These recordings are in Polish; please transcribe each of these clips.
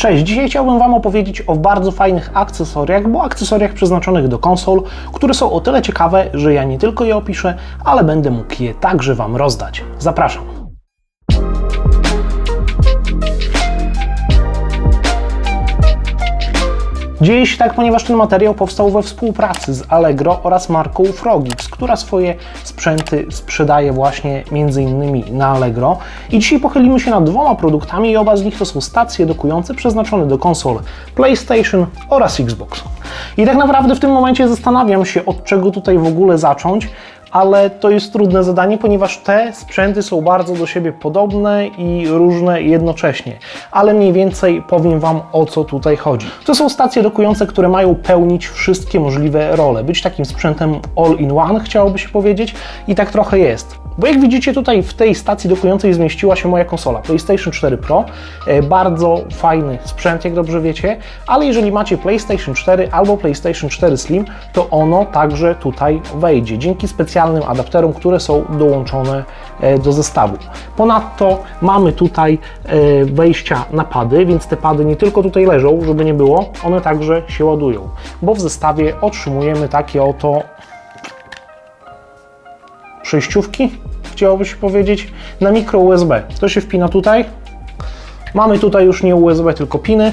Cześć, dzisiaj chciałbym Wam opowiedzieć o bardzo fajnych akcesoriach, bo akcesoriach przeznaczonych do konsol, które są o tyle ciekawe, że ja nie tylko je opiszę, ale będę mógł je także Wam rozdać. Zapraszam. Dzieje się tak, ponieważ ten materiał powstał we współpracy z Allegro oraz marką Frogix, która swoje sprzęty sprzedaje właśnie między innymi na Allegro. I dzisiaj pochylimy się nad dwoma produktami i oba z nich to są stacje dokujące przeznaczone do konsol PlayStation oraz Xbox. I tak naprawdę w tym momencie zastanawiam się, od czego tutaj w ogóle zacząć, ale to jest trudne zadanie, ponieważ te sprzęty są bardzo do siebie podobne i różne jednocześnie. Ale mniej więcej powiem Wam o co tutaj chodzi. To są stacje dokujące, które mają pełnić wszystkie możliwe role. Być takim sprzętem all-in-one, chciałoby się powiedzieć, i tak trochę jest. Bo jak widzicie tutaj w tej stacji dokującej zmieściła się moja konsola PlayStation 4 Pro. E, Bardzo fajny sprzęt, jak dobrze wiecie, ale jeżeli macie PlayStation 4 albo PlayStation 4 Slim, to ono także tutaj wejdzie dzięki specjalnym adapterom, które są dołączone e, do zestawu. Ponadto mamy tutaj e, wejścia na pady, więc te pady nie tylko tutaj leżą, żeby nie było, one także się ładują, bo w zestawie otrzymujemy takie oto przejściówki, chciałoby się powiedzieć, na mikro USB. To się wpina tutaj. Mamy tutaj już nie USB, tylko piny.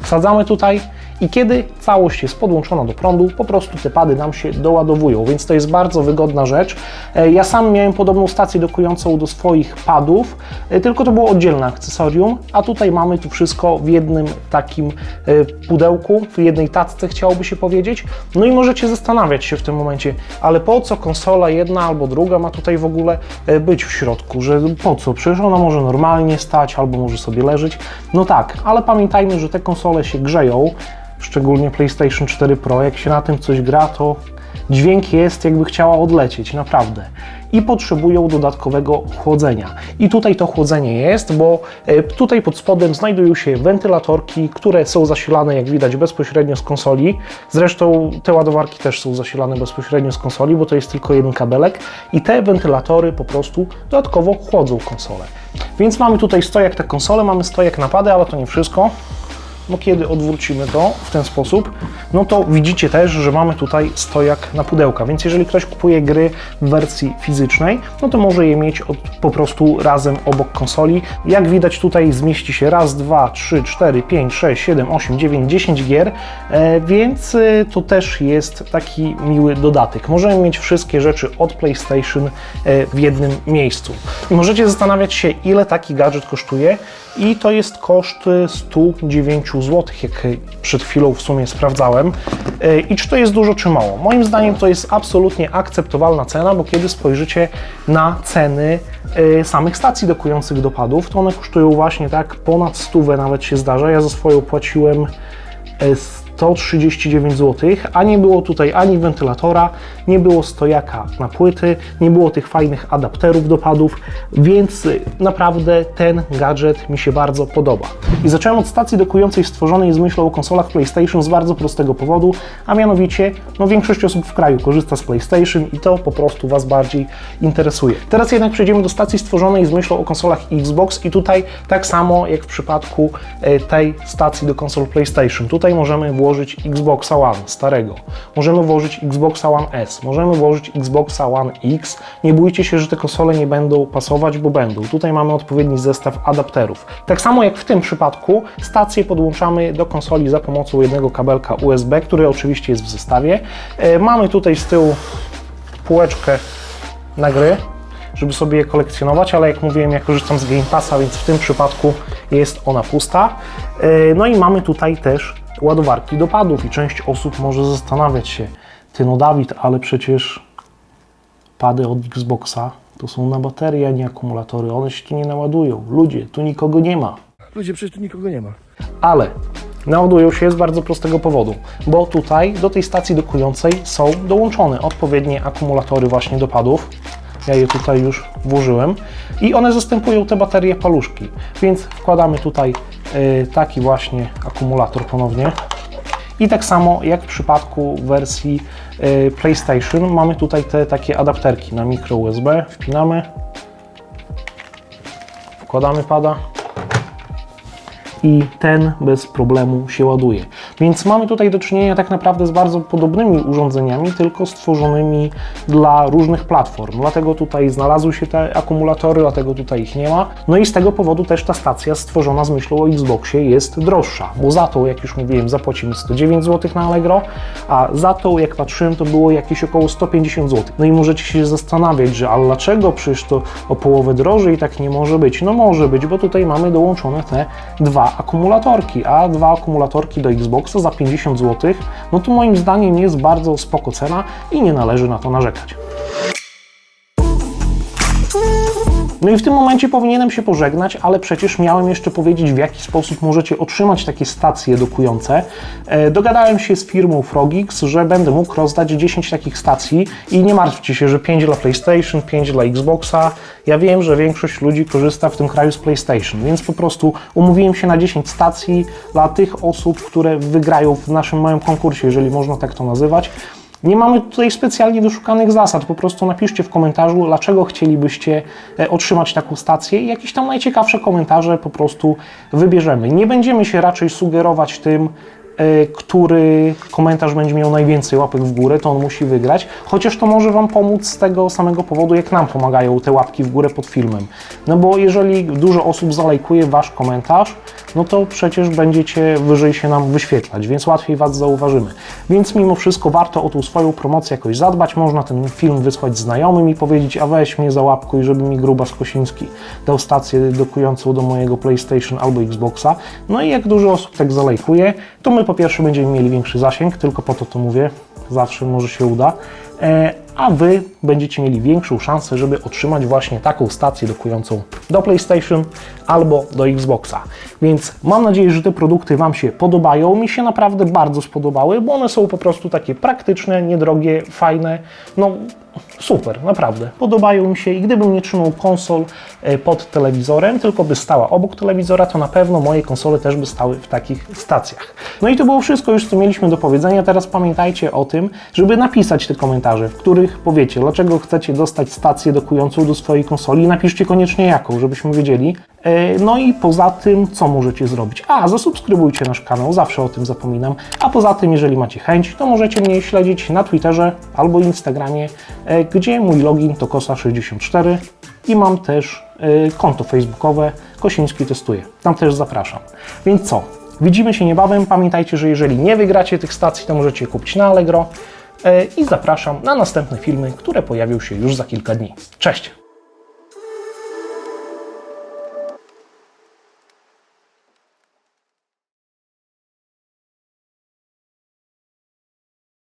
Wsadzamy tutaj i kiedy całość jest podłączona do prądu, po prostu te pady nam się doładowują, więc to jest bardzo wygodna rzecz. E, Ja sam miałem podobną stację dokującą do swoich padów, e, tylko to było oddzielne akcesorium, a tutaj mamy tu wszystko w jednym takim e, pudełku, w jednej tacce chciałoby się powiedzieć. No i możecie zastanawiać się w tym momencie, ale po co konsola jedna albo druga ma tutaj w ogóle być w środku, że po co? Przecież ona może normalnie stać albo może sobie leżeć. No tak, ale pamiętajmy, że te konsole się grzeją, szczególnie PlayStation 4 Pro, jak się na tym coś gra, to dźwięk jest jakby chciała odlecieć, naprawdę. I potrzebują dodatkowego chłodzenia. I tutaj to chłodzenie jest, bo e, tutaj pod spodem znajdują się wentylatorki, które są zasilane, jak widać, bezpośrednio z konsoli. Zresztą te ładowarki też są zasilane bezpośrednio z konsoli, bo to jest tylko jeden kabelek. I te wentylatory po prostu dodatkowo chłodzą konsolę. Więc mamy tutaj stojak na konsolę, mamy stojak napady, ale to nie wszystko no kiedy odwrócimy to w ten sposób, no to widzicie też, że mamy tutaj stojak na pudełka, więc jeżeli ktoś kupuje gry w wersji fizycznej, no to może je mieć od, po prostu razem obok konsoli. Jak widać tutaj zmieści się raz, dwa, trzy, cztery, pięć, sześć, siedem, osiem, dziewięć, dziesięć gier, e, więc e, to też jest taki miły dodatek. Możemy mieć wszystkie rzeczy od PlayStation e, w jednym miejscu. I możecie zastanawiać się, ile taki gadżet kosztuje i to jest koszt e, 109 zł, jak przed chwilą w sumie sprawdzałem. E, I czy to jest dużo, czy mało? Moim zdaniem to jest absolutnie akceptowalna cena, bo kiedy spojrzycie na ceny e, samych stacji dokujących do padów, to one kosztują właśnie tak ponad stówę nawet się zdarza. Ja za swoją płaciłem e, 139 zł, a nie było tutaj ani wentylatora, nie było stojaka na płyty, nie było tych fajnych adapterów do padów, więc y, naprawdę ten gadżet mi się bardzo podoba. I zacząłem od stacji dokującej stworzonej z myślą o konsolach PlayStation z bardzo prostego powodu, a mianowicie no, większość osób w kraju korzysta z PlayStation i to po prostu Was bardziej interesuje. Teraz jednak przejdziemy do stacji stworzonej z myślą o konsolach Xbox i tutaj tak samo jak w przypadku e, tej stacji do konsol PlayStation. Tutaj możemy włożyć Xboxa One starego, możemy włożyć Xboxa One S, możemy włożyć Xboxa One X. Nie bójcie się, że te konsole nie będą pasować, bo będą. Tutaj mamy odpowiedni zestaw adapterów. Tak samo jak w tym przypadku, stację podłączamy do konsoli za pomocą jednego kabelka USB, który oczywiście jest w zestawie. E, Mamy tutaj z tyłu półeczkę na gry, żeby sobie je kolekcjonować, ale jak mówiłem, ja korzystam z Game Passa, więc w tym przypadku jest ona pusta. E, No i mamy tutaj też ładowarki do padów i część osób może zastanawiać się, ty no Dawid, ale przecież pady od Xboxa to są na baterie, a nie akumulatory, one się tu nie naładują. Ludzie, tu nikogo nie ma. Ludzie, przecież tu nikogo nie ma. Ale naładują się z bardzo prostego powodu, bo tutaj do tej stacji dokującej są dołączone odpowiednie akumulatory właśnie do padów. Ja je tutaj już włożyłem i one zastępują te baterie paluszki, więc wkładamy tutaj taki właśnie akumulator ponownie. I tak samo jak w przypadku wersji y, PlayStation mamy tutaj te takie adapterki na mikro USB, wpinamy, wkładamy pada i ten bez problemu się ładuje. Więc mamy tutaj do czynienia tak naprawdę z bardzo podobnymi urządzeniami, tylko stworzonymi dla różnych platform. Dlatego tutaj znalazły się te akumulatory, dlatego tutaj ich nie ma. No i z tego powodu też ta stacja stworzona z myślą o Xboxie jest droższa, bo za to, jak już mówiłem, zapłacimy 109 zł na Allegro, a za to, jak patrzyłem, to było jakieś około 150 zł. No i możecie się zastanawiać, że a dlaczego przecież to o połowę drożej tak nie może być? No może być, bo tutaj mamy dołączone te dwa akumulatorki, a dwa akumulatorki do Xboxa za 50 zł, no to moim zdaniem jest bardzo spoko cena i nie należy na to narzekać. No i w tym momencie powinienem się pożegnać, ale przecież miałem jeszcze powiedzieć, w jaki sposób możecie otrzymać takie stacje dokujące. E, Dogadałem się z firmą Frogix, że będę mógł rozdać 10 takich stacji i nie martwcie się, że 5 dla PlayStation, 5 dla Xboxa. Ja wiem, że większość ludzi korzysta w tym kraju z PlayStation, więc po prostu umówiłem się na 10 stacji dla tych osób, które wygrają w naszym małym konkursie, jeżeli można tak to nazywać. Nie mamy tutaj specjalnie wyszukanych zasad. Po prostu napiszcie w komentarzu, dlaczego chcielibyście e, otrzymać taką stację i jakieś tam najciekawsze komentarze po prostu wybierzemy. Nie będziemy się raczej sugerować tym, który komentarz będzie miał najwięcej łapek w górę, to on musi wygrać. Chociaż to może Wam pomóc z tego samego powodu, jak nam pomagają te łapki w górę pod filmem. No bo jeżeli dużo osób zalajkuje Wasz komentarz, no to przecież będziecie wyżej się nam wyświetlać, więc łatwiej Was zauważymy. Więc mimo wszystko warto o tą swoją promocję jakoś zadbać. Można ten film wysłać znajomym i powiedzieć, a weź mnie za łapku i żeby mi gruba Skosiński dał stację dokującą do mojego PlayStation albo Xboxa. No i jak dużo osób tak zalajkuje, to my po pierwsze będziemy mieli większy zasięg, tylko po to to mówię, zawsze może się uda. A Wy będziecie mieli większą szansę, żeby otrzymać właśnie taką stację dokującą do PlayStation albo do Xboxa. Więc mam nadzieję, że te produkty Wam się podobają. Mi się naprawdę bardzo spodobały, bo one są po prostu takie praktyczne, niedrogie, fajne. No super, naprawdę. Podobają mi się i gdybym nie trzymał konsol e, pod telewizorem, tylko by stała obok telewizora, to na pewno moje konsole też by stały w takich stacjach. No i to było wszystko już, co mieliśmy do powiedzenia. Teraz pamiętajcie o tym, żeby napisać te komentarze, w których powiecie, dlaczego chcecie dostać stację dokującą do swojej konsoli. Napiszcie koniecznie jaką, żebyśmy wiedzieli. E, No i poza tym, co możecie zrobić? A, zasubskrybujcie nasz kanał, zawsze o tym zapominam. A poza tym, jeżeli macie chęć, to możecie mnie śledzić na Twitterze albo Instagramie, e, gdzie mój login to kosa64 i mam też e, konto facebookowe Kosiński Testuje. Tam też zapraszam. Więc co? Widzimy się niebawem. Pamiętajcie, że jeżeli nie wygracie tych stacji, to możecie je kupić na Allegro. E, I zapraszam na następne filmy, które pojawią się już za kilka dni. Cześć!